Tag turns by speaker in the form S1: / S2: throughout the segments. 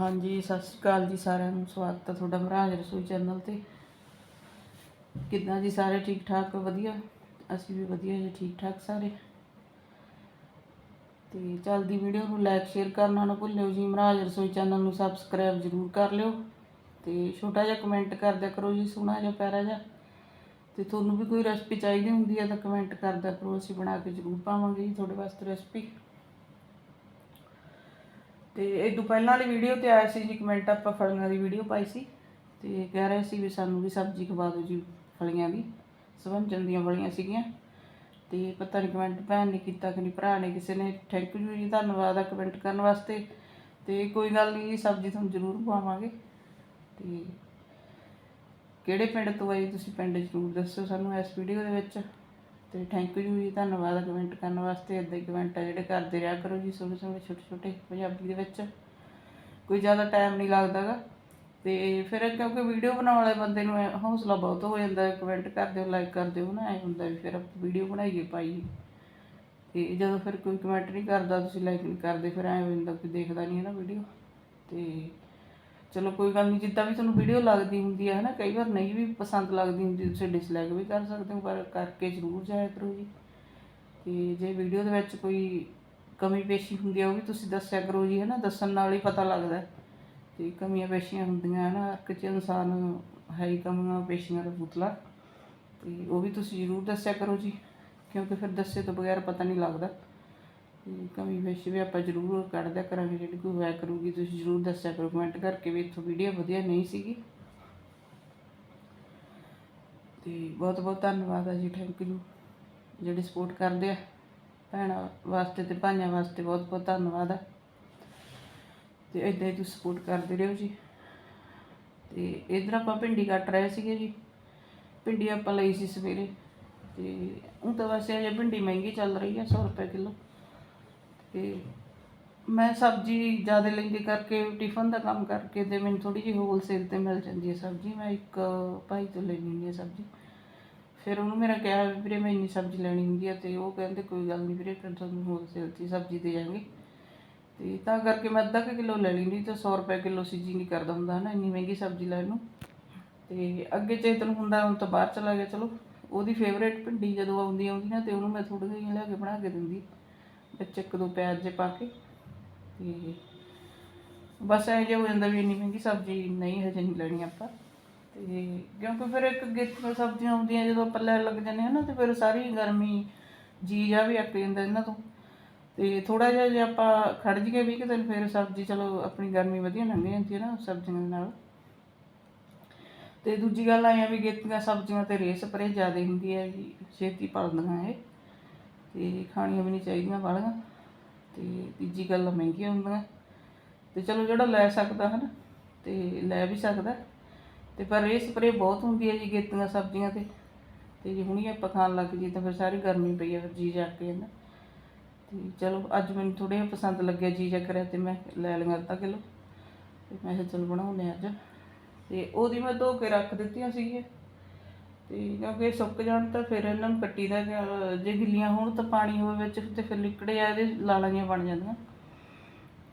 S1: ਹਾਂਜੀ, ਸਤਿ ਸ਼੍ਰੀ ਅਕਾਲ ਜੀ ਸਾਰਿਆਂ ਨੂੰ। ਸਵਾਗਤ ਹੈ ਤੁਹਾਡਾ ਮਹਾਰਾਜ ਰਸੋਈ ਚੈਨਲ ਤੇ। ਕਿੱਦਾਂ ਜੀ ਸਾਰੇ ਠੀਕ ਠਾਕ ਵਧੀਆ? ਅਸੀਂ ਵੀ ਵਧੀਆ ਜੀ ਠੀਕ ਠਾਕ ਸਾਰੇ। ਤੇ ਚੱਲਦੀ ਵੀਡੀਓ ਨੂੰ ਲਾਈਕ ਸ਼ੇਅਰ ਕਰਨਾ ਨਾ ਭੁੱਲਿਓ ਜੀ। ਮਹਾਰਾਜ ਰਸੋਈ ਚੈਨਲ ਨੂੰ ਸਬਸਕ੍ਰਾਈਬ ਜ਼ਰੂਰ ਕਰ ਲਿਓ। ਤੇ ਛੋਟਾ ਜਿਹਾ ਕਮੈਂਟ ਕਰ ਦਿਆ ਕਰੋ ਜੀ, ਸੋਹਣਾ ਜਿਹਾ, ਪਿਆਰਾ ਜਿਹਾ। ਤੇ ਤੁਹਾਨੂੰ ਵੀ ਕੋਈ ਰੈਸਪੀ ਚਾਹੀਦੀ ਹੁੰਦੀ ਹੈ ਤਾਂ ਕਮੈਂਟ ਕਰ ਦਿਆ ਕਰੋ। ਅਸੀਂ ਬਣਾ ਕੇ ਜ਼ਰੂਰ ਪਾਵਾਂਗੇ ਜੀ, ਤੁਹਾਡੇ ਵਾਸਤੇ ਰੈਸਪੀ ਤੇ ਇਹ ਤੋਂ ਪਹਿਲਾਂ ਵਾਲੀ ਵੀਡੀਓ ਤੇ ਆਇਆ ਸੀ ਜੀ ਕਮੈਂਟ ਆਪਾਂ ਫਲੀਆਂ ਦੀ ਵੀਡੀਓ ਪਾਈ ਸੀ। ਤੇ ਕਹਿ ਰਹੇ ਸੀ ਵੀ ਸਾਨੂੰ ਵੀ ਸਬਜ਼ੀ ਖਵਾ ਦਿਓ ਜੀ ਫਲੀਆਂ ਦੀ। ਸਵੰਜਨ ਦੀਆਂ ਫਲੀਆਂ ਸੀਗੀਆਂ। ਤੇ ਪਤਾ ਨਹੀਂ ਕਮੈਂਟ ਭੈਣ ਨੇ ਕੀਤਾ ਕਿ ਨਹੀਂ ਭਰਾ ਨੇ ਕਿਸੇ ਨੇ ਥੈਂਕ ਯੂ ਜੀ, ਧੰਨਵਾਦ ਆ ਕਮੈਂਟ ਕਰਨ ਵਾਸਤੇ। ਤੇ ਕੋਈ ਗੱਲ ਨਹੀਂ ਜੀ, ਸਬਜ਼ੀ ਤੁਹਾਨੂੰ ਜ਼ਰੂਰ ਖਵਾਵਾਂਗੇ। ਤੇ ਕਿਹੜੇ ਪਿੰਡ ਤੋਂ ਆਏ ਤੁਸੀਂ, ਪਿੰਡ ਜ਼ਰੂਰ ਦੱਸਿਓ ਸਾਨੂੰ ਇਸ ਵੀਡੀਓ ਦੇ ਵਿੱਚ। ਤੇ ਥੈਂਕ ਯੂ ਜੀ, ਧੰਨਵਾਦ ਕਮੈਂਟ ਕਰਨ ਵਾਸਤੇ। ਇਦਾਂ ਹੀ ਕਮੈਂਟ ਆ ਜਿਹੜੇ ਕਰਦੇ ਰਿਹਾ ਕਰੋ ਜੀ ਸੋਹਣੇ ਸੋਹਣੇ ਛੋਟੇ ਛੋਟੇ ਪੰਜਾਬੀ ਦੇ ਵਿੱਚ। ਕੋਈ ਜ਼ਿਆਦਾ ਟਾਈਮ ਨਹੀਂ ਲੱਗਦਾਗਾ ਤੇ ਫਿਰ ਕਿਉਂਕਿ ਵੀਡੀਓ ਬਣਾਉਣ ਵਾਲੇ ਬੰਦੇ ਨੂੰ ਐਂ ਹੌਸਲਾ ਬਹੁਤ ਹੋ ਜਾਂਦਾ ਕਮੈਂਟ ਕਰ ਦਿਓ ਲਾਈਕ ਕਰ ਦਿਓ ਨਾ, ਐ ਹੁੰਦਾ ਵੀ ਫਿਰ ਆਪਾਂ ਵੀਡੀਓ ਬਣਾਈਏ ਪਾਈਏ ਤੇ ਜਦੋਂ ਫਿਰ ਕੋਈ ਕਮੈਂਟ ਨਹੀਂ ਕਰਦਾ, ਤੁਸੀਂ ਲਾਈਕ ਨਹੀਂ ਕਰਦੇ, ਫਿਰ ਐਂ ਹੋ ਜਾਂਦਾ ਕਿ ਦੇਖਦਾ ਨਹੀਂ ਹੈ ਨਾ ਵੀਡੀਓ ਤੇ ਚਲੋ ਕੋਈ ਗੱਲ ਨਹੀਂ, ਜਿੱਦਾਂ ਵੀ ਤੁਹਾਨੂੰ ਵੀਡੀਓ ਲੱਗਦੀ ਹੁੰਦੀ ਹੈ ਨਾ ਕਈ ਵਾਰ ਨਹੀਂ ਵੀ ਪਸੰਦ ਲੱਗਦੀ ਹੁੰਦੀ, ਤੁਸੀਂ ਡਿਸਲਾਈਕ ਵੀ ਕਰ ਸਕਦੇ ਹੋ, ਪਰ ਕਰਕੇ ਜ਼ਰੂਰ ਜਾਇਆ ਕਰੋ ਜੀ। ਤੇ ਜੇ ਵੀਡੀਓ ਦੇ ਵਿੱਚ ਕੋਈ ਕਮੀ ਪੇਸ਼ੀ ਹੁੰਦੀ ਹੈ ਉਹ ਵੀ ਤੁਸੀਂ ਦੱਸਿਆ ਕਰੋ ਜੀ ਹੈ ਨਾ ਦੱਸਣ ਨਾਲ ਹੀ ਪਤਾ ਲੱਗਦਾ। ਹੈ ਤੇ ਕਮੀਆਂ ਪੇਸ਼ੀਆਂ ਹੁੰਦੀਆਂ ਹੈ ਨਾ ਹਰ ਇੱਕ 'ਚ ਇਨਸਾਨ ਹੈ ਹੀ ਕਮੀਆਂ, ਪੇਸ਼ੀਆਂ ਦਾ ਪੁਤਲਾ। ਤੇ ਉਹ ਵੀ ਤੁਸੀਂ ਜ਼ਰੂਰ ਦੱਸਿਆ ਕਰੋ ਜੀ, ਕਿਉਂਕਿ ਫਿਰ ਦੱਸੇ ਤੋਂ ਬਗੈਰ ਪਤਾ ਨਹੀਂ ਲੱਗਦਾ। ਕਮੀ ਪੇਸ਼ੀ ਵੀ ਆਪਾਂ ਜ਼ਰੂਰ ਕੱਢਦਿਆ ਕਰਾਂਗੇ, ਜਿਹੜੀ ਕੋਈ ਹੋਇਆ ਕਰੂਗੀ, ਤੁਸੀਂ ਜ਼ਰੂਰ ਦੱਸਿਆ ਕਰੋ ਕਮੈਂਟ ਕਰਕੇ ਵੀ ਇੱਥੋਂ ਵੀਡੀਓ ਵਧੀਆ ਨਹੀਂ ਸੀਗੀ। ਤੇ ਬਹੁਤ ਬਹੁਤ ਧੰਨਵਾਦ ਆ ਜੀ ਥੈਂਕ ਯੂ ਜਿਹੜੇ ਸਪੋਰਟ ਕਰਦੇ ਆ, ਭੈਣਾਂ ਵਾਸਤੇ ਤੇ ਭਾਈਆਂ ਵਾਸਤੇ ਬਹੁਤ ਬਹੁਤ ਧੰਨਵਾਦ ਆ। ਤੇ ਇਦਾਂ ਹੀ ਤੁਸੀਂ ਸਪੋਰਟ ਕਰਦੇ ਰਹੋ ਜੀ। ਤੇ ਇਧਰ ਆਪਾਂ ਭਿੰਡੀ ਕੱਟ ਰਹੇ ਸੀਗੇ ਜੀ। ਭਿੰਡੀ ਆਪਾਂ ਲਈ ਸੀ ਸਵੇਰੇ। ਤੇ ਉਹ ਤਾਂ ਵੈਸੇ ਅਜੇ ਭਿੰਡੀ ਮਹਿੰਗੀ ਚੱਲ ਰਹੀ ਹੈ 100 ਰੁਪਏ ਕਿਲੋ। ਤੇ ਮੈਂ ਸਬਜ਼ੀ ਜ਼ਿਆਦਾ ਲੈਂਦੀ ਕਰਕੇ, ਟਿਫਨ ਦਾ ਕੰਮ ਕਰਕੇ ਤੇ ਮੈਨੂੰ ਥੋੜੀ ਜਿਹੀ ਹੋਲਸੇਲ ਤੇ ਮਿਲ ਜਾਂਦੀ ਹੈ ਸਬਜ਼ੀ। ਮੈਂ ਇੱਕ ਭਾਈ ਤੋਂ ਲੈਣੀ ਹੁੰਦੀ ਹੈ ਸਬਜ਼ੀ। ਫਿਰ ਉਹਨੂੰ ਮੇਰਾ ਕਿਹਾ ਵੀ ਵੀਰੇ ਮੈਂ ਇੰਨੀ ਸਬਜ਼ੀ ਲੈਣੀ ਹੁੰਦੀ ਹੈ ਤੇ ਉਹ ਕਹਿੰਦੇ, ਕੋਈ ਗੱਲ ਨਹੀਂ ਵੀਰੇ, ਫਿਰ ਤੁਹਾਨੂੰ ਹੋਲਸੇਲ 'ਚ ਹੀ ਸਬਜ਼ੀ ਦੇ ਜਾਵਾਂਗੇ ਤੇ ਤਾਂ ਕਰਕੇ ਮੈਂ ਅੱਧਾ ਕੁ ਕਿਲੋ ਲੈ ਲੈਂਦੀ ਤੇ 100 ਰੁਪਏ ਕਿਲੋ ਸੀ ਜੀ ਨਹੀਂ ਕਰਦਾ ਹੁੰਦਾ ਨਾ ਇੰਨੀ ਮਹਿੰਗੀ ਸਬਜ਼ੀ ਲੈਣ ਨੂੰ। ਤੇ ਅੱਗੇ ਚੇਤਨ ਹੁੰਦਾ, ਹੁਣ ਤਾਂ ਬਾਹਰ ਚਲਾ ਗਿਆ, ਚਲੋ। ਉਹਦੀ ਫੇਵਰੇਟ ਭਿੰਡੀ ਜਦੋਂ ਆਉਂਦੀ ਆਉਂਦੀ ਨਾ ਤੇ ਉਹਨੂੰ ਮੈਂ ਥੋੜੀ ਜਿਹੀ ਲਿਆ ਕੇ ਬਣਾ ਕੇ ਦਿੰਦੀ ਵਿੱਚ ਇੱਕ ਦੋ ਪਿਆਜ਼ ਜੇ ਪਾ ਕੇ ਤੇ ਬਸ ਐਂ ਜਿਹਾ ਹੋ ਜਾਂਦਾ ਵੀ ਇੰਨੀ ਮਹਿੰਗੀ ਸਬਜ਼ੀ ਨਹੀਂ ਹਜੇ ਨਹੀਂ ਲੈਣੀ ਆਪਾਂ। ਤੇ ਕਿਉਂਕਿ ਫਿਰ ਇੱਕ ਗਿੱਤੀਆਂ ਸਬਜ਼ੀਆਂ ਆਉਂਦੀਆਂ ਜਦੋਂ ਆਪਾਂ ਲੈਣ ਲੱਗ ਜਾਂਦੇ ਹਾਂ ਨਾ, ਤੇ ਫਿਰ ਸਾਰੀ ਗਰਮੀ ਜੀ ਜਾ ਵੀ ਅੱਕ ਜਾਂਦਾ ਇਹਨਾਂ ਤੋਂ। ਤੇ ਥੋੜਾ ਜਿਹਾ ਜੇ ਆਪਾਂ ਖੜ ਜੀਏ ਵੀ ਕਿ ਦਿਨ ਫਿਰ ਸਬਜ਼ੀ ਚਲੋ ਆਪਣੀ ਗਰਮੀ ਵਧੀਆ ਲੰਘ ਜਾਂਦੀ ਹੈ ਨਾ ਸਬਜ਼ੀਆਂ ਦੇ ਨਾਲ। ਤੇ ਦੂਜੀ ਗੱਲ ਆਈ ਆ ਵੀ ਗੇਤੀਆਂ ਸਬਜ਼ੀਆਂ ਤੇ ਰੇਹ ਸਪਰੇ ਜ਼ਿਆਦਾ ਹੁੰਦੀ ਹੈ ਜੀ, ਛੇਤੀ ਪਲਦੀਆਂ ਇਹ। ਤੇ ਖਾਣੀਆਂ ਵੀ ਨਹੀਂ ਚਾਹੀਦੀਆਂ ਵਾਲੀਆਂ। ਤੇ ਤੀਜੀ ਗੱਲ ਮਹਿੰਗੀਆਂ ਹੁੰਦੀਆਂ। ਤੇ ਚਲੋ ਜਿਹੜਾ ਲੈ ਸਕਦਾ ਹਨ, ਤੇ ਲੈ ਵੀ ਸਕਦਾ। ਤੇ ਪਰ ਇਹ ਸਪਰੇ ਬਹੁਤ ਹੁੰਦੀ ਹੈ ਜੀ ਗੇਤੀਆਂ ਸਬਜ਼ੀਆਂ ਤੇ। ਤੇ ਜੇ ਹੁਣੀ ਆਪਾਂ ਖਾਣ ਲੱਗ ਜੀ ਤਾਂ ਫਿਰ ਸਾਰੀ ਗਰਮੀ ਪਈ ਹੈ ਫਿਰ ਜੀ ਜਾ ਕੇ ਜਾਂਦਾ ਤੇ ਚਲੋ ਅੱਜ ਮੈਨੂੰ ਥੋੜੇ ਜਿਹਾ ਪਸੰਦ ਲੱਗਿਆ ਜੀ ਜਾ ਕਰਿਆ ਤੇ ਮੈਂ ਲੈ ਲਿਆ ਅੱਧਾ ਕਿਲੋ। ਤੇ ਮੈਂ ਕਿਹਾ ਚਲ ਬਣਾਉਂਦੇ ਹਾਂ ਅੱਜ। ਤੇ ਉਹਦੀ ਮੈਂ ਧੋ ਕੇ ਰੱਖ ਦਿੱਤੀਆਂ ਸੀਗੀਆਂ। ਤੇ ਕਿਉਂਕਿ ਇਹ ਸੁੱਕ ਜਾਣ ਤਾਂ ਫਿਰ ਇਹਨਾਂ ਨੂੰ ਕੱਟੀ ਦਾ ਗਿਆ- ਜੇ ਗਿੱਲੀਆਂ ਹੋਣ ਤਾਂ ਪਾਣੀ ਹੋਵੇ ਵਿੱਚ ਤੇ ਫਿਰ ਲਿਕੜੇ ਆ ਇਹਦੇ ਲਾਲਾਂ ਜਿਹੀਆਂ ਬਣ ਜਾਂਦੀਆਂ।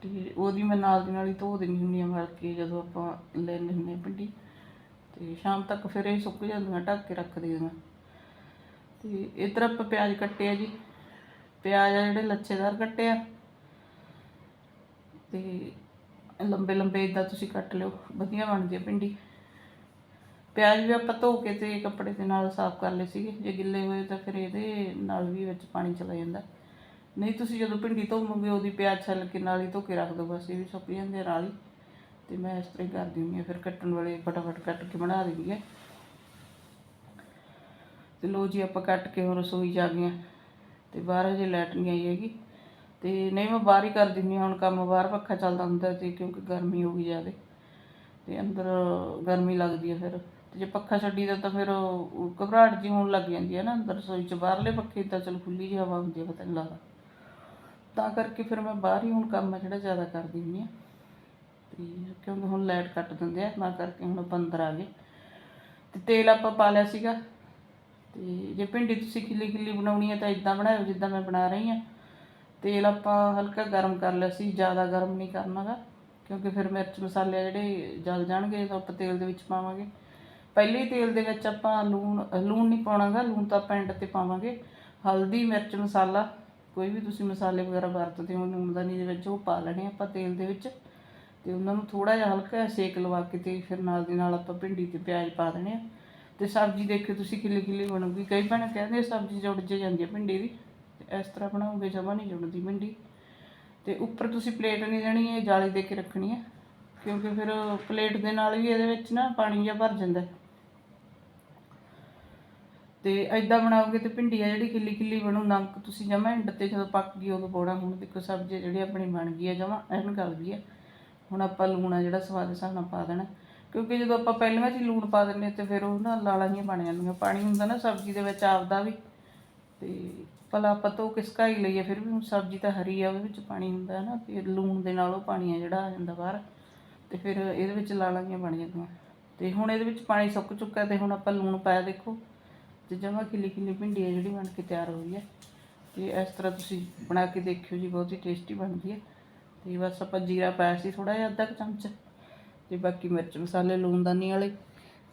S1: ਤੇ ਉਹਦੀ ਮੈਂ ਨਾਲ ਦੀ ਨਾਲ ਹੀ ਧੋ ਦਿੰਦੀ ਹੁੰਦੀ ਹਾਂ ਮਲ ਕੇ ਜਦੋਂ ਆਪਾਂ ਲੈਂਦੇ ਹੁੰਦੇ ਹਾਂ ਭਿੰਡੀ। ਤੇ ਸ਼ਾਮ ਤੱਕ ਫਿਰ ਇਹ ਸੁੱਕ ਜਾਂਦੀਆਂ, ਢੱਕ ਕੇ ਰੱਖ ਦਈਦੀਆਂ ਤੇ ਇੱਧਰ ਆਪਾਂ ਪਿਆਜ਼ ਕੱਟਿਆ ਜੀ। ਪਿਆਜ਼ ਆ ਜਿਹੜੇ ਲੱਛੇਦਾਰ ਕੱਟਿਆ ਆ। ਤੇ ਲੰਬੇ ਲੰਬੇ ਇਦਾਂ ਤੁਸੀਂ ਕੱਟ ਲਿਓ, ਵਧੀਆ ਬਣਦੀ ਹੈ ਭਿੰਡੀ। ਪਿਆਜ਼ ਵੀ ਆਪਾਂ ਧੋ ਕੇ ਤੇ ਕੱਪੜੇ ਦੇ ਨਾਲ ਸਾਫ਼ ਕਰ ਲਏ ਸੀਗੇ। ਜੇ ਗਿੱਲੇ ਹੋਏ ਤਾਂ ਫਿਰ ਇਹਦੇ ਨਾਲ ਵੀ ਵਿੱਚ ਪਾਣੀ ਚਲਾ ਜਾਂਦਾ। ਨਹੀਂ, ਤੁਸੀਂ ਜਦੋਂ ਭਿੰਡੀ ਧੋਵੋਗੇ, ਉਹਦੀ ਪਿਆਜ਼ ਛੱਲ ਕੇ ਨਾਲ ਹੀ ਧੋ ਕੇ ਰੱਖ ਦਿਓ, ਬਸ ਇਹ ਵੀ ਸੁੱਕ ਜਾਂਦੇ ਆ ਨਾਲ ਹੀ। ਤੇ ਮੈਂ ਇਸ ਤਰ੍ਹਾਂ ਹੀ ਕਰਦੀ ਹੁੰਦੀ ਹਾਂ, ਫਿਰ ਕੱਟਣ ਵਾਲੇ ਫਟਾਫਟ ਕੱਟ ਕੇ ਬਣਾ ਦਿੰਦੀ ਹੈ। ਤੇ ਲੋ ਜੀ, ਆਪਾਂ ਕੱਟ ਕੇ ਹੁਣ ਰਸੋਈ ਜਾ ਗਏ ਹਾਂ। ਤੇ ਬਾਹਰ ਹਜੇ ਲਾਈਟ ਨਹੀਂ ਆਈ ਹੈਗੀ। ਤੇ ਨਹੀਂ, ਮੈਂ ਬਾਹਰ ਹੀ ਕਰ ਦਿੰਦੀ ਹਾਂ, ਹੁਣ ਕੰਮ ਬਾਹਰ ਪੱਖਾ ਚੱਲਦਾ ਹੁੰਦਾ ਤੇ ਕਿਉਂਕਿ ਗਰਮੀ ਹੋ ਗਈ ਜ਼ਿਆਦਾ। ਤੇ ਅੰਦਰ ਗਰਮੀ ਲੱਗਦੀ ਹੈ ਫਿਰ। ਜੇ ਪੱਖਾ ਛੱਡੀ ਦਾ ਤਾਂ ਫਿਰ ਉਹ ਘਬਰਾਹਟ ਜੀ ਹੋਣ ਲੱਗ ਜਾਂਦੀ ਹੈ ਨਾ ਅੰਦਰ, ਰਸੋਈ 'ਚ ਬਾਹਰਲੇ ਪੱਖੇ ਤਾਂ ਚਲ ਖੁੱਲੀ ਜਿਹੀ ਹਵਾ ਹੁੰਦੀ ਹੈ, ਪਤਾ ਨਹੀਂ ਲੱਗਦਾ। ਤਾਂ ਕਰਕੇ ਫਿਰ ਮੈਂ ਬਾਹਰ ਹੀ ਹੁਣ ਕੰਮ ਆ ਜਿਹੜਾ ਜ਼ਿਆਦਾ ਕਰਦੀ ਹੁੰਦੀ ਹਾਂ। ਤੇ ਕਿਉਂਕਿ ਹੁਣ ਲਾਈਟ ਕੱਟ ਦਿੰਦੇ ਆ, ਤਾਂ ਕਰਕੇ ਹੁਣ ਬੰਦਰ ਆ ਗਏ ਤੇ ਤੇਲ ਆਪਾਂ ਪਾ ਲਿਆ ਸੀਗਾ। ਤੇ ਜੇ ਭਿੰਡੀ ਤੁਸੀਂ ਖਿੱਲੀ ਖਿੱਲੀ ਬਣਾਉਣੀ ਹੈ ਤਾਂ ਇਦਾਂ ਬਣਾਇਓ ਜਿੱਦਾਂ ਮੈਂ ਬਣਾ ਰਹੀ ਹਾਂ। ਤੇਲ ਆਪਾਂ ਹਲਕਾ ਗਰਮ ਕਰ ਲਿਆ ਸੀ, ਜ਼ਿਆਦਾ ਗਰਮ ਨਹੀਂ ਕਰਨਾਗਾ ਕਿਉਂਕਿ ਫਿਰ ਮਿਰਚ ਮਸਾਲੇ ਜਿਹੜੇ ਜਲ ਜਾਣਗੇ, ਤਾਂ ਆਪਾਂ ਤੇਲ ਦੇ ਵਿੱਚ ਪਾਵਾਂਗੇ। ਪਹਿਲੇ ਤੇਲ ਦੇ ਵਿੱਚ ਆਪਾਂ ਲੂਣ ਲੂਣ ਨਹੀਂ ਪਾਉਣਾਗਾ, ਲੂਣ ਤਾਂ ਆਪਾਂ ਤੇ ਪਾਵਾਂਗੇ। ਹਲਦੀ, ਮਿਰਚ, ਮਸਾਲਾ, ਕੋਈ ਵੀ ਤੁਸੀਂ ਮਸਾਲੇ ਵਗੈਰਾ ਵਰਤਦੇ ਹੋ ਲੂਣਦਾਨੀ ਦੇ ਵਿੱਚ, ਉਹ ਪਾ ਲੈਣੇ ਆਪਾਂ ਤੇਲ ਦੇ ਵਿੱਚ। ਤੇ ਉਹਨਾਂ ਨੂੰ ਥੋੜਾ ਜਿਹਾ ਹਲਕਾ ਸੇਕ ਲਵਾ ਕੇ ਤੇ ਫਿਰ ਨਾਲ ਦੀ ਨਾਲ ਆਪਾਂ ਭਿੰਡੀ ਤੇ ਪਿਆਜ਼ ਪਾ ਦੇਣੇ ਆ। ਤੇ ਸਬਜ਼ੀ ਦੇਖਿਓ ਤੁਸੀਂ ਖਿੱਲੀ ਖਿੱਲੀ ਬਣੂਗੀ। ਕਈ ਭੈਣਾਂ ਕਹਿੰਦੇ ਸਬਜ਼ੀ ਜੁੜ ਜੇ ਜਾਂਦੀ ਹੈ ਭਿੰਡੀ ਦੀ। ਇਸ ਤਰ੍ਹਾਂ ਬਣਾਉਂਗੇ ਜਮਾ ਨਹੀਂ ਜੁੜਦੀ ਭਿੰਡੀ। ਤੇ ਉੱਪਰ ਤੁਸੀਂ ਪਲੇਟ ਨਹੀਂ ਦੇਣੀ ਹੈ ਜਾਲੀ ਦੇ ਕੇ ਰੱਖਣੀ ਹੈ ਕਿਉਂਕਿ ਫਿਰ ਪਲੇਟ ਦੇ ਨਾਲ ਵੀ ਇਹਦੇ ਵਿੱਚ ਨਾ ਪਾਣੀ ਜਿਹਾ ਭਰ ਜਾਂਦਾ। ਹੈ। ਤੇ ਐਦਾਂ ਬਣਾਓਗੇ ਤੇ ਭਿੰਡੀ ਆ ਜਿਹੜੀ ਖਿੱਲੀ ਖਿੱਲੀ ਬਣੂ, ਨਮਕ ਤੁਸੀਂ ਜਮਾ ਐਂਡ ਤੇ ਜਦੋਂ ਪੱਕ ਗਈ ਉਦੋਂ ਪਾਉਣਾ ਹੁਣ ਦੇਖੋ ਸਬਜ਼ੀ ਜਿਹੜੀ ਆਪਣੀ ਬਣ ਗਈ ਹੈ ਜਮਾ ਐਨ ਗਲ ਗਈ ਹੈ ਹੁਣ ਆਪਾਂ ਲੂਣ ਆ ਜਿਹੜਾ ਸਵਾਦ ਦੇ ਹਿਸਾਬ ਨਾਲ ਪਾ ਦੇਣਾ, ਕਿਉਂਕਿ ਜਦੋਂ ਆਪਾਂ ਪਹਿਲਾਂ 'ਚ ਹੀ ਲੂਣ ਪਾ ਦਿੰਦੇ ਤੇ ਫਿਰ ਉਹ ਨਾ ਲਾਲਾਂ ਜਿਹੀਆਂ ਬਣ ਜਾਂਦੀਆਂ। ਪਾਣੀ ਹੁੰਦਾ ਨਾ ਸਬਜ਼ੀ ਦੇ ਵਿੱਚ ਆਪਦਾ ਵੀ, ਤੇ ਭਲਾ ਆਪਾਂ ਤੋਂ ਕਿਸਕਾ ਹੀ ਲਈਏ, ਫਿਰ ਵੀ ਹੁਣ ਸਬਜ਼ੀ ਤਾਂ ਹਰੀ ਆ, ਉਹਦੇ ਵਿੱਚ ਪਾਣੀ ਹੁੰਦਾ ਹੈ ਨਾ ਫਿਰ ਲੂਣ ਦੇ ਨਾਲ ਉਹ ਪਾਣੀ ਆ ਜਿਹੜਾ ਆ ਜਾਂਦਾ ਬਾਹਰ, ਤੇ ਫਿਰ ਇਹਦੇ ਵਿੱਚ ਲਾਲਾਂ ਜਿਹੀਆਂ ਬਣ ਜਾਂਦੀਆਂ। ਤੇ ਹੁਣ ਇਹਦੇ ਵਿੱਚ ਪਾਣੀ ਸੁੱਕ ਚੁੱਕਾ ਤੇ ਹੁਣ ਆਪਾਂ ਲੂਣ ਪਾਇਆ ਦੇਖੋ ਤੇ ਜਮਾ ਖਿੱਲੀ ਖਿੱਲੀ ਭਿੰਡੀ ਹੈ ਜਿਹੜੀ ਬਣ ਕੇ ਤਿਆਰ ਹੋ ਗਈ ਹੈ। ਤੇ ਇਸ ਤਰ੍ਹਾਂ ਤੁਸੀਂ ਬਣਾ ਕੇ ਦੇਖਿਓ ਜੀ, ਬਹੁਤ ਹੀ ਟੇਸਟੀ ਬਣਦੀ ਹੈ। ਤੇ ਬਸ ਆਪਾਂ ਜੀਰਾ ਪਾਇਆ ਸੀ ਥੋੜਾ ਜਿਹਾ ਅੱਧਾ ਕੁ ਚਮਚ ਤੇ ਬਾਕੀ ਮਿਰਚ ਮਸਾਲੇ ਲੂਣਦਾਨੀ ਵਾਲੇ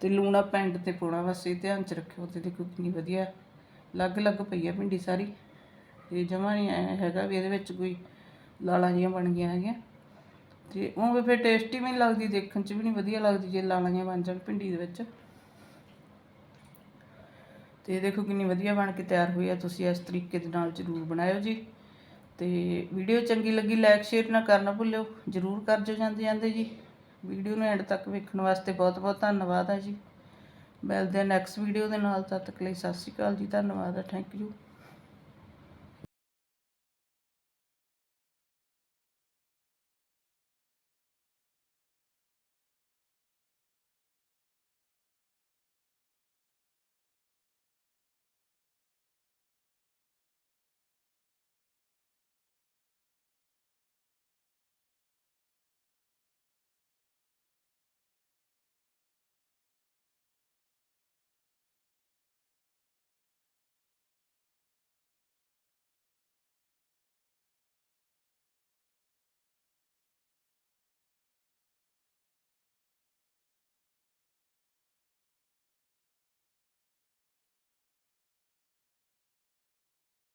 S1: ਤੇ ਲੂਣਾ ਪੈਂਡ ਤੇ ਪਾਉਣਾ ਬਸ, ਇਹ ਧਿਆਨ ਚ ਰੱਖਿਓ ਤੇ ਦੇਖੋ ਕਿੰਨੀ ਵਧੀਆ ਅਲੱਗ-ਅਲੱਗ ਪਈ ਆ ਭਿੰਡੀ ਸਾਰੀ। ਤੇ ਜਮਾ ਨਹੀਂ ਹੈਗਾ ਵੀ ਇਹਦੇ ਵਿੱਚ ਕੋਈ ਲਾਲਾਂ ਜੀਆਂ ਬਣ ਗਈਆਂ ਹੈਗੀਆਂ। ਤੇ ਉਹ ਵੀ ਫਿਰ ਟੇਸਟੀ ਵੀ ਨਹੀਂ ਲੱਗਦੀ, ਦੇਖਣ ਚ ਵੀ ਨਹੀਂ ਵਧੀਆ ਲੱਗਦੀ, ਜੇ ਲਾਲਾਂ ਜੀਆਂ ਬਣ ਜਾਣ ਭਿੰਡੀ ਦੇ ਵਿੱਚ। ਤੇ ਦੇਖੋ ਕਿੰਨੀ ਵਧੀਆ ਬਣ ਕੇ ਤਿਆਰ ਹੋਈ ਆ। ਤੁਸੀਂ ਇਸ ਤਰੀਕੇ ਦੇ ਨਾਲ ਜ਼ਰੂਰ ਬਣਾਇਓ ਜੀ। ਤੇ ਵੀਡੀਓ ਚੰਗੀ ਲੱਗੀ ਲਾਈਕ ਸ਼ੇਅਰ ਨਾ ਕਰਨਾ ਭੁੱਲਿਓ। ਜ਼ਰੂਰ ਕਰ ਕਰਜੋ ਜਾਂਦੇ ਜਾਂਦੇ ਜੀ। ਵੀਡੀਓ ਨੂੰ ਐਂਡ ਤੱਕ ਵੇਖਣ ਵਾਸਤੇ ਬਹੁਤ ਬਹੁਤ ਧੰਨਵਾਦ ਆ ਜੀ। ਮਿਲਦੇ ਆ ਨੈਕਸਟ ਵੀਡੀਓ ਦੇ ਨਾਲ, ਤਦ ਤੱਕ ਲਈ ਸਤਿ ਸ਼੍ਰੀ ਅਕਾਲ ਜੀ। ਧੰਨਵਾਦ ਆ ਥੈਂਕ ਯੂ